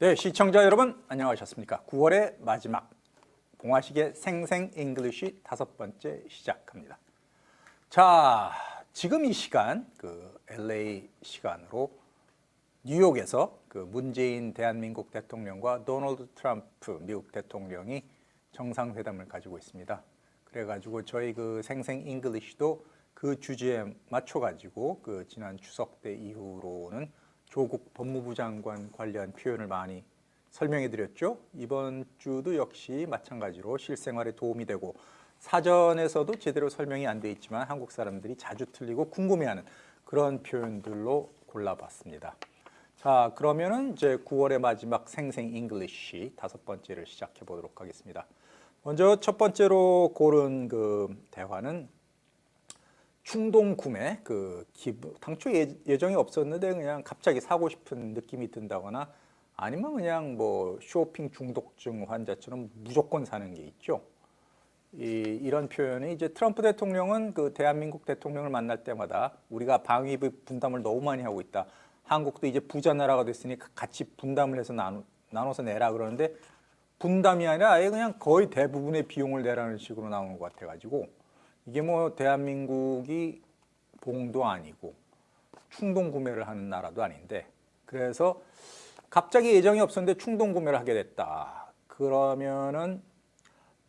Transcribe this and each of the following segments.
네, 시청자 여러분 안녕하셨습니까? 9월의 마지막 봉화식의 생생 잉글리시 다섯 번째 시작합니다. 자, 지금 이 시간 그 LA 시간으로 뉴욕에서 그 문재인 대한민국 대통령과 도널드 트럼프 미국 대통령이 정상회담을 가지고 있습니다. 그래 가지고 저희 그 생생 잉글리시도 그 주제에 맞춰 가지고 그 지난 추석 때 이후로는 조국 법무부 장관 관련 표현을 많이 설명해 드렸죠. 이번 주도 역시 마찬가지로 실생활에 도움이 되고 사전에서도 제대로 설명이 안 돼 있지만 한국 사람들이 자주 틀리고 궁금해하는 그런 표현들로 골라봤습니다. 자, 그러면은 이제 9월의 마지막 생생 잉글리시 다섯 번째를 시작해 보도록 하겠습니다. 먼저 첫 번째로 고른 그 대화는 충동 구매 그 기분 당초 예, 예정이 없었는데 그냥 갑자기 사고 싶은 느낌이 든다거나 아니면 그냥 뭐 쇼핑 중독증 환자처럼 무조건 사는 게 있죠. 이, 이런 표현이 이제 트럼프 대통령은 그 대한민국 대통령을 만날 때마다 우리가 방위비 분담을 너무 많이 하고 있다. 한국도 이제 부자 나라가 됐으니 같이 분담을 해서 나누, 나눠서 내라 그러는데 분담이 아니라 아예 그냥 거의 대부분의 비용을 내라는 식으로 나오는 것 같아가지고 이게 뭐 대한민국이 봉도 아니고 충동 구매를 하는 나라도 아닌데 그래서 갑자기 예정이 없었는데 충동 구매를 하게 됐다. 그러면은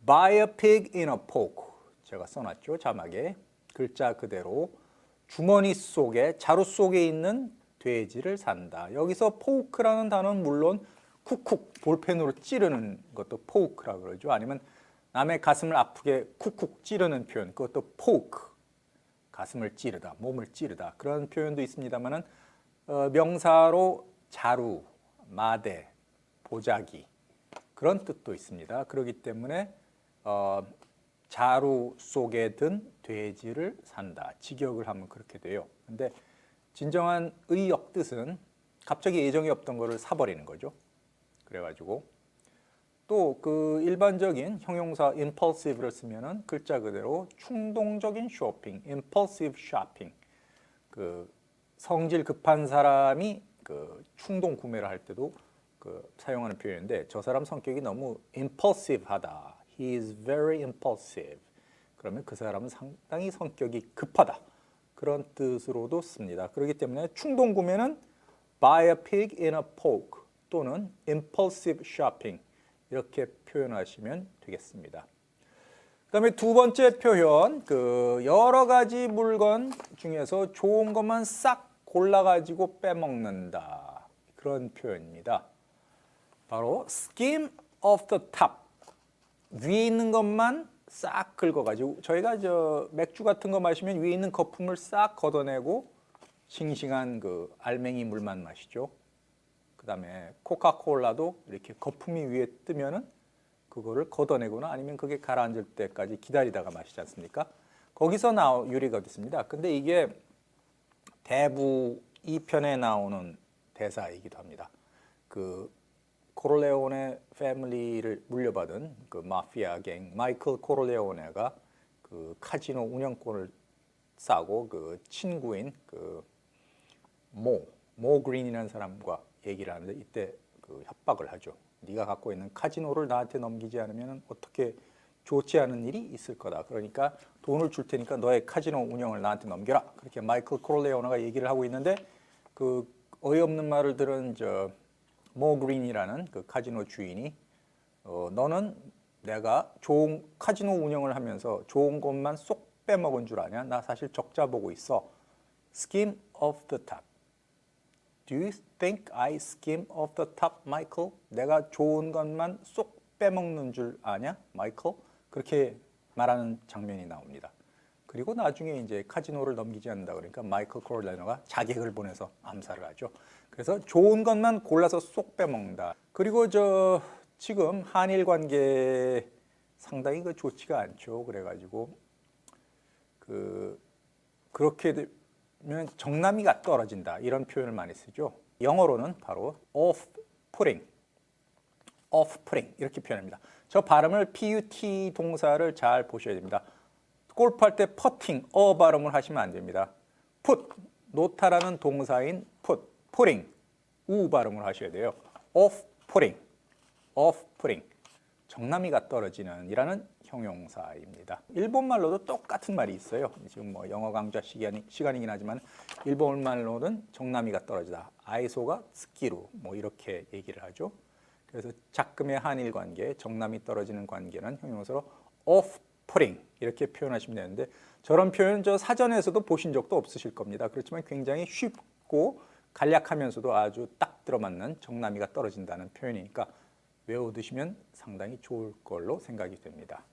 buy a pig in a poke 제가 써놨죠 자막에 글자 그대로 주머니 속에 자루 속에 있는 돼지를 산다. 여기서 포크라는 단어는 물론 쿡쿡 볼펜으로 찌르는 것도 포크라 그러죠. 아니면 남의 가슴을 아프게 쿡쿡 찌르는 표현. 그것도 포크. 가슴을 찌르다 몸을 찌르다. 그런 표현도 있습니다만은 어, 명사로 자루 마대 보자기. 그런 뜻도 있습니다. 그렇기 때문에 어, 자루 속에 든 돼지를 산다. 직역을 하면 그렇게 돼요. 근데 진정한 의역 뜻은 갑자기 예정이 없던 거를 사버리는 거죠. 그래가지고 또 그 일반적인 형용사 impulsive를 쓰면은 글자 그대로 충동적인 쇼핑, impulsive shopping. 그 성질 급한 사람이 그 충동 구매를 할 때도 그 사용하는 표현인데 저 사람 성격이 너무 impulsive하다. He is very impulsive. 그러면 그 사람은 상당히 성격이 급하다. 그런 뜻으로도 씁니다. 그렇기 때문에 충동 구매는 buy a pig in a poke 또는 impulsive shopping 이렇게 표현하시면 되겠습니다. 그 다음에 두 번째 표현 그 여러 가지 물건 중에서 좋은 것만 싹 골라 가지고 빼먹는다 그런 표현입니다. 바로 skim off the top 위에 있는 것만 싹 긁어가지고 저희가 저 맥주 같은 거 마시면 위에 있는 거품을 싹 걷어내고 싱싱한 그 알맹이 물만 마시죠. 그다음에 코카콜라도 이렇게 거품이 위에 뜨면은 그거를 걷어내거나 아니면 그게 가라앉을 때까지 기다리다가 마시지 않습니까? 거기서 나오 유래가 됐습니다. 근데 이게 대부 2편에 나오는 대사이기도 합니다. 그 코르레오네 패밀리를 물려받은 그 마피아 갱 마이클 코르레오네가 그 카지노 운영권을 싸고 그 친구인 그 모, 모 그린이라는 사람과 얘기를 하는데 이때 그 협박을 하죠. 네가 갖고 있는 카지노를 나한테 넘기지 않으면 어떻게 좋지 않은 일이 있을 거다. 그러니까 돈을 줄 테니까 너의 카지노 운영을 나한테 넘겨라. 그렇게 마이클 코르레오나가 얘기를 하고 있는데 그 어이없는 말을 들은 저 모 그린이라는 그 카지노 주인이 어, 너는 내가 좋은 카지노 운영을 하면서 좋은 것만 쏙 빼먹은 줄 아냐? 나 사실 적자 보고 있어. Skim off the top. Do you think I skim off the top, Michael? 내가 좋은 것만 쏙 빼먹는 줄 아냐, 마이클? 그렇게 말하는 장면이 나옵니다. 그리고 나중에 이제 카지노를 넘기지 않는다 그러니까 마이클 코르레너가 자객을 보내서 암살을 하죠. 그래서 좋은 것만 골라서 쏙 빼먹는다. 그리고 저 지금 한일 관계 상당히 그 좋지가 않죠. 그래가지고 그 그렇게 되면 정남이가 떨어진다 이런 표현을 많이 쓰죠. 영어로는 바로 off-putting, off-putting 이렇게 표현합니다. 저 발음을 put 동사를 잘 보셔야 됩니다. 골프할 때 퍼팅, 어 발음을 하시면 안 됩니다. put, 놓다라는 동사인 put, putting, 우 발음을 하셔야 돼요. off putting, off putting, 정나미가 떨어지는 이라는 형용사입니다. 일본 말로도 똑같은 말이 있어요. 지금 뭐 영어 강좌 시간이, 시간이긴 하지만 일본 말로는 정나미가 떨어지다. 아이소가 스키루 뭐 이렇게 얘기를 하죠. 그래서 작금의 한일 관계, 정남이 떨어지는 관계는 형용사로 off putting 이렇게 표현하시면 되는데 저런 표현 저 사전에서도 보신 적도 없으실 겁니다. 그렇지만 굉장히 쉽고 간략하면서도 아주 딱 들어맞는 정남이가 떨어진다는 표현이니까 외워두시면 상당히 좋을 걸로 생각이 됩니다.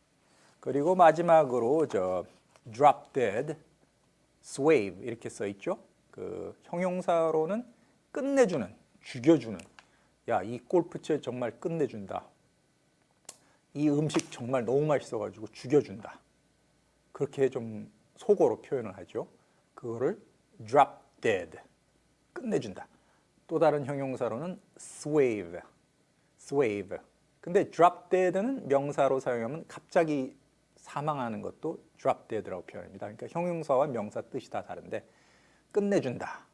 그리고 마지막으로 저 drop dead, swave 이렇게 써 있죠. 그 형용사로는 끝내주는, 죽여주는. 야, 이 골프채 정말 끝내준다. 이 음식 정말 너무 맛있어가지고 죽여준다. 그렇게 좀 속어로 표현을 하죠. 그거를 drop dead, 끝내준다. 또 다른 형용사로는 swave, swave. 근데 drop dead는 명사로 사용하면 갑자기 사망하는 것도 drop dead라고 표현합니다. 그러니까 형용사와 명사 뜻이 다 다른데 끝내준다,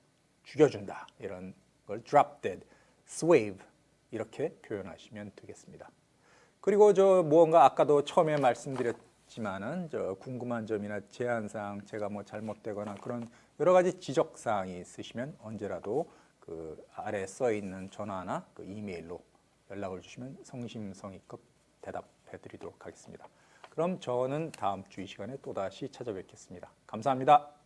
죽여준다 이런 걸 drop dead, swave 이렇게 표현하시면 되겠습니다. 그리고 저 무언가 아까도 처음에 말씀드렸지만은 저 궁금한 점이나 제한 사항 제가 뭐 잘못되거나 그런 여러 가지 지적 사항이 있으시면 언제라도 그 아래 써 있는 전화나 그 이메일로 연락을 주시면 성심성의껏 대답해 드리도록 하겠습니다. 그럼 저는 다음 주 이 시간에 또 다시 찾아뵙겠습니다. 감사합니다.